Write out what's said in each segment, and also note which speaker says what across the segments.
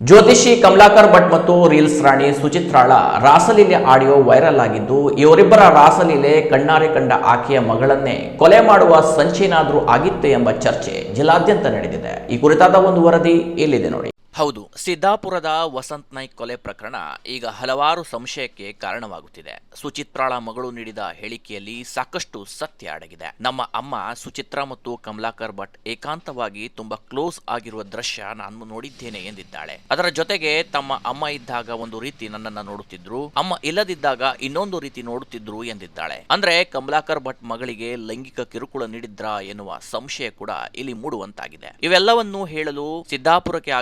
Speaker 1: ಜ್ಯೋತಿಷಿ ಕಮಲಾಕರ್ ಭಟ್ ಮತ್ತು ರೀಲ್ಸ್ ರಾಣಿ ಸುಚಿತ್ರಾಳ ರಾಸಲೀಲೆ ಆಡಿಯೋ ವೈರಲ್ ಆಗಿದ್ದು, ಇವರಿಬ್ಬರ ರಾಸಲೀಲೆ ಕಣ್ಣಾರೆ ಕಂಡ ಆಕೆಯ ಮಗಳನ್ನೇ ಕೊಲೆ ಮಾಡುವ ಸಂಚೇನಾದರೂ ಆಗಿತ್ತೆ ಎಂಬ ಚರ್ಚೆ ಜಿಲ್ಲಾದ್ಯಂತ ನಡೆದಿದೆ. ಈ ಕುರಿತಾದ ಒಂದು ವರದಿ ಇಲ್ಲಿದೆ ನೋಡಿ. ಹೌದು, ಸಿದ್ದಾಪುರದ ವಸಂತ್ ನಾಯ್ಕ್ ಕೊಲೆ ಪ್ರಕರಣ ಈಗ ಹಲವಾರು ಸಂಶಯಕ್ಕೆ ಕಾರಣವಾಗುತ್ತಿದೆ. ಸುಚಿತ್ರಾಳ ಮಗಳು ನೀಡಿದ ಹೇಳಿಕೆಯಲ್ಲಿ ಸಾಕಷ್ಟು ಸತ್ಯ ಅಡಗಿದೆ. ನಮ್ಮ ಅಮ್ಮ ಸುಚಿತ್ರಾ ಮತ್ತು ಕಮಲಾಕರ್ ಭಟ್ ಏಕಾಂತವಾಗಿ ತುಂಬಾ ಕ್ಲೋಸ್ ಆಗಿರುವ ದೃಶ್ಯ ನಾನು ನೋಡಿದ್ದೇನೆ ಎಂದಿದ್ದಾಳೆ. ಅದರ ಜೊತೆಗೆ ತಮ್ಮ ಅಮ್ಮ ಇದ್ದಾಗ ಒಂದು ರೀತಿ ನನ್ನನ್ನ ನೋಡುತ್ತಿದ್ರು, ಅಮ್ಮ ಇಲ್ಲದಿದ್ದಾಗ ಇನ್ನೊಂದು ರೀತಿ ನೋಡುತ್ತಿದ್ರು ಎಂದಿದ್ದಾಳೆ. ಅಂದ್ರೆ ಕಮಲಾಕರ್ ಭಟ್ ಮಗಳಿಗೆ ಲೈಂಗಿಕ ಕಿರುಕುಳ ನೀಡಿದ್ರಾ ಎನ್ನುವ ಸಂಶಯ ಕೂಡ ಇಲ್ಲಿ ಮೂಡುವಂತಾಗಿದೆ. ಇವೆಲ್ಲವನ್ನೂ ಹೇಳಲು ಸಿದ್ದಾಪುರಕ್ಕೆ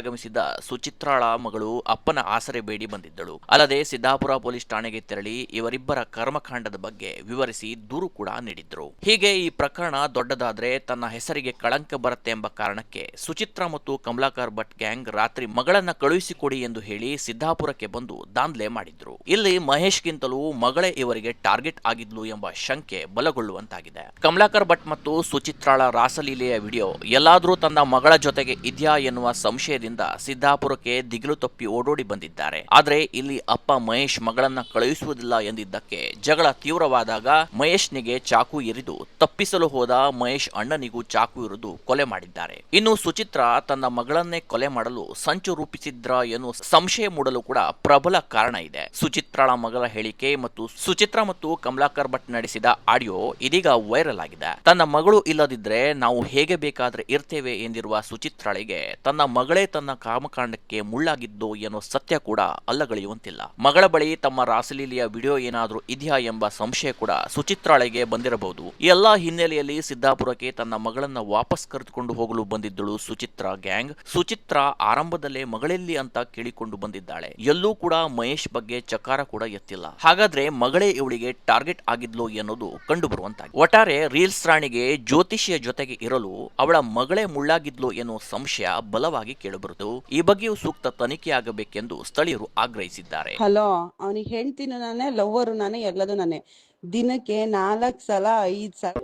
Speaker 1: ಸುಚಿತ್ರಾಳ ಮಗಳು ಅಪ್ಪನ ಆಸರೆ ಬೇಡಿ ಬಂದಿದ್ದಳು. ಅಲ್ಲದೆ ಸಿದ್ದಾಪುರ ಪೊಲೀಸ್ ಠಾಣೆಗೆ ತೆರಳಿ ಇವರಿಬ್ಬರ ಕರ್ಮಕಾಂಡದ ಬಗ್ಗೆ ವಿವರಿಸಿ ದೂರು ಕೂಡ ನೀಡಿದ್ರು. ಹೀಗೆ ಈ ಪ್ರಕರಣ ದೊಡ್ಡದಾದ್ರೆ ತನ್ನ ಹೆಸರಿಗೆ ಕಳಂಕ ಬರುತ್ತೆ ಎಂಬ ಕಾರಣಕ್ಕೆ ಸುಚಿತ್ರಾ ಮತ್ತು ಕಮಲಾಕರ್ ಭಟ್ ಗ್ಯಾಂಗ್ ರಾತ್ರಿ ಮಗಳನ್ನ ಕಳುಹಿಸಿಕೊಡಿ ಎಂದು ಹೇಳಿ ಸಿದ್ದಾಪುರಕ್ಕೆ ಬಂದು ದಾಂದ್ಲೆ ಮಾಡಿದ್ರು. ಇಲ್ಲಿ ಮಹೇಶ್ಗಿಂತಲೂ ಮಗಳೇ ಇವರಿಗೆ ಟಾರ್ಗೆಟ್ ಆಗಿದ್ಲು ಎಂಬ ಶಂಕೆ ಬಲಗೊಳ್ಳುವಂತಾಗಿದೆ. ಕಮಲಾಕರ್ ಭಟ್ ಮತ್ತು ಸುಚಿತ್ರಾಳ ರಾಸಲೀಲೆಯ ವಿಡಿಯೋ ಎಲ್ಲಾದ್ರೂ ತನ್ನ ಮಗಳ ಜೊತೆಗೆ ಇದೆಯಾ ಎನ್ನುವ ಸಂಶಯದಿಂದ ಸಿದ್ದಾಪುರಕ್ಕೆ ದಿಗಿಲು ತಪ್ಪಿ ಓಡೋಡಿ ಬಂದಿದ್ದಾರೆ. ಆದರೆ ಇಲ್ಲಿ ಅಪ್ಪ ಮಹೇಶ್ ಮಗಳನ್ನ ಕಳುಹಿಸುವುದಿಲ್ಲ ಎಂದಿದ್ದಕ್ಕೆ ಜಗಳ ತೀವ್ರವಾದಾಗ ಮಹೇಶ್ನಿಗೆ ಚಾಕು ಇರಿದು ತಪ್ಪಿಸಲು ಹೋದ ಮಹೇಶ್ ಅಣ್ಣನಿಗೂ ಚಾಕು ಇರಿದು ಕೊಲೆ ಮಾಡಿದ್ದಾರೆ. ಇನ್ನು ಸುಚಿತ್ರ ತನ್ನ ಮಗಳನ್ನೇ ಕೊಲೆ ಮಾಡಲು ಸಂಚು ರೂಪಿಸಿದ್ರ ಎನ್ನುವ ಸಂಶಯ ಮೂಡಲು ಕೂಡ ಪ್ರಬಲ ಕಾರಣ ಇದೆ. ಸುಚಿತ್ರಾಳ ಮಗಳ ಹೇಳಿಕೆ ಮತ್ತು ಸುಚಿತ್ರಾ ಮತ್ತು ಕಮಲಾಕರ್ ಭಟ್ ನಡೆಸಿದ ಆಡಿಯೋ ಇದೀಗ ವೈರಲ್ ಆಗಿದೆ. ತನ್ನ ಮಗಳು ಇಲ್ಲದಿದ್ರೆ ನಾವು ಹೇಗೆ ಬೇಕಾದ್ರೆ ಇರ್ತೇವೆ ಎಂದಿರುವ ಸುಚಿತ್ರಳಿಗೆ ತನ್ನ ಮಗಳೇ ತನ್ನ ಕಾಮಕಾಂಡಕ್ಕೆ ಮುಳ್ಳಾಗಿದ್ದು ಎನ್ನುವ ಸತ್ಯ ಕೂಡ ಅಲ್ಲಗಳೆಯುವಂತಿಲ್ಲ ಮಗಳ ಬಳಿ ತಮ್ಮ ರಾಸಲೀಲೆಯ ವಿಡಿಯೋ ಏನಾದರೂ ಇದೆಯಾ ಎಂಬ ಸಂಶಯ ಕೂಡ ಸುಚಿತ್ರಾಳೆಗೆ ಬಂದಿರಬಹುದು. ಎಲ್ಲಾ ಹಿನ್ನೆಲೆಯಲ್ಲಿ ಸಿದ್ದಾಪುರಕ್ಕೆ ತನ್ನ ಮಗಳನ್ನ ವಾಪಸ್ ಕರೆದುಕೊಂಡು ಹೋಗಲು ಬಂದಿದ್ದಳು ಸುಚಿತ್ರಾ ಗ್ಯಾಂಗ್. ಸುಚಿತ್ರಾ ಆರಂಭದಲ್ಲೇ ಮಗಳೆಲ್ಲಿ ಅಂತ ಕೇಳಿಕೊಂಡು ಬಂದಿದ್ದಾಳೆ. ಎಲ್ಲೂ ಕೂಡ ಮಹೇಶ್ ಬಗ್ಗೆ ಚಕಾರ ಕೂಡ ಎತ್ತಿಲ್ಲ. ಹಾಗಾದ್ರೆ ಮಗಳೇ ಇವಳಿಗೆ ಟಾರ್ಗೆಟ್ ಆಗಿದ್ಲು ಎನ್ನುವುದು ಕಂಡು ಒಟ್ಟಾರೆ ರೀಲ್ಸ್ ರಾಣಿಗೆ ಜ್ಯೋತಿಷಿಯ ಜೊತೆಗೆ ಇರಲು ಅವಳ ಮಗಳೇ ಮುಳ್ಳಾಗಿದ್ಲು ಎನ್ನುವ ಸಂಶಯ ಬಲವಾಗಿ ಕೇಳಿಬರುವುದು ಈ ಬಗ್ಗೆಯೂ ಸೂಕ್ತ ತನಿಖೆಯಾಗಬೇಕೆಂದು ಸ್ಥಳೀಯರು ಆಗ್ರಹಿಸಿದ್ದಾರೆ.
Speaker 2: ಹಲೋ, ಅವನಿಗೆ ಹೇಳ್ತೀನಿ ನಾನೇ, ಲವ್ವರು ನಾನೇ, ಎಲ್ಲದೂ ನಾನೇ. ದಿನಕ್ಕೆ ನಾಲ್ಕು ಸಲ, ಐದು ಸಲ.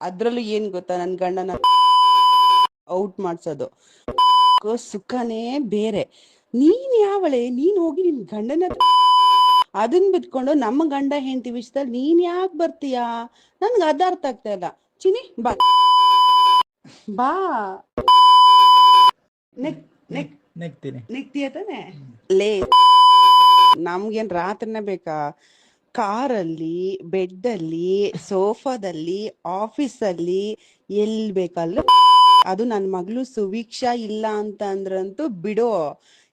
Speaker 2: ಅದರಲ್ಲೂ ಏನ್ ಗೊತ್ತಾ ನನ್ನ ಗಂಡನ ಔಟ್ ಮಾಡ್ಸೋದು? ಸುಖನೇ ಬೇರೆ. ನೀನ್ ಯಾವಳೆ? ನೀನ್ ಹೋಗಿ ನಿನ್ ಗಂಡನ ಅದನ್ನ ಅದನ್ ಬಿಟ್ಕೊಂಡು ನಮ್ಮ ಗಂಡ ಹೆಂಡತಿ ವಿಷಯದಲ್ಲಿ ನೀನ್ ಯಾಕೆ ಬರ್ತೀಯಾ? ನನ್ಗೆ ಅದ ಅರ್ಥ ಆಗ್ತಾ ಇಲ್ಲ. ಚಿನಿ ಬಾ. ಬಾ. Neck neck.
Speaker 3: ನೆಗ್ತೀನಿ
Speaker 2: ನಿಗ್ತೀಯ ತಾನೆ? ಲೇ ನಮ್ಗೇನ್ ರಾತ್ರಿನೇ ಬೇಕಾ? ಕಾರಲ್ಲಿ ಬೆಡ್ಡಲ್ಲಿ ಸೋಫಾದಲ್ಲಿ ಆಫೀಸಲ್ಲಿ ಎಲ್ ಬೇಕಲ್ಲ ಅದು ನನ್ ಮಗಳು ಸುವೀಕ್ಷಾ ಇಲ್ಲ ಅಂತ ಅಂದ್ರಂತೂ ಬಿಡು.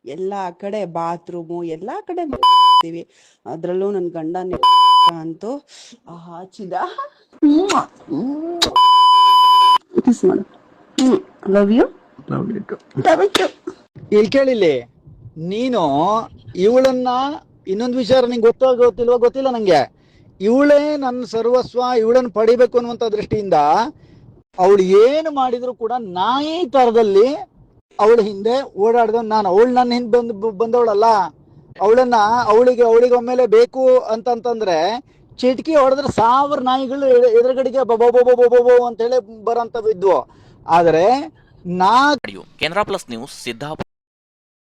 Speaker 2: ಎಲ್ಲಾ ಕಡೆ ಬಾತ್ರೂಮು ಎಲ್ಲಾ ಕಡೆ ಮಾಡ್ತೀವಿ. ಅದ್ರಲ್ಲೂ ನನ್ ಗಂಡ ಅಂತೂ ಹಾಚಿದ. ಲವ್ ಯು
Speaker 3: ಇಲ್ಲಿ ಕೇಳಿಲ್ಲಿ ನೀನು ಇವಳನ್ನ ಇನ್ನೊಂದು ವಿಚಾರ ನಿಂಗೆ ಗೊತ್ತೋ ಗೊತ್ತಿಲ್ವ ಗೊತ್ತಿಲ್ಲ ನಂಗೆ. ಇವಳೇ ನನ್ನ ಸರ್ವಸ್ವ ಇವಳನ್ನ ಪಡಿಬೇಕು ಅನ್ನುವಂತ ದೃಷ್ಟಿಯಿಂದ ಅವಳು ಏನು ಮಾಡಿದ್ರು ಕೂಡ ನಾಯಿ ತರದಲ್ಲಿ ಅವಳ ಹಿಂದೆ ಓಡಾಡ್ದ ನಾನು. ಅವಳು ನನ್ನ ಹಿಂದೆ ಬಂದು ಬಂದವಳಲ್ಲ. ಅವಳನ್ನ ಅವಳಿಗೆ ಅವಳಿಗೆ ಒಮ್ಮೆಲೆ ಬೇಕು ಅಂತಂತಂದ್ರೆ ಚಿಟಕಿ ಹೊಡೆದ್ರೆ ಸಾವಿರ ನಾಯಿಗಳು ಎದುರು- ಎದುರುಗಡೆಗೆ ಬಬೋ ಬಬೋ ಬಬೋ ಬೋ ಅಂತ ಹೇಳಿ ಬರೋಂಥವು ಇದ್ವು ಆದ್ರೆ ನಾ
Speaker 1: ಕೇಂದ್ರ ಪ್ಲಸ್ ನ್ಯೂಸ್ ಸಿದ್ದಾಪುರ.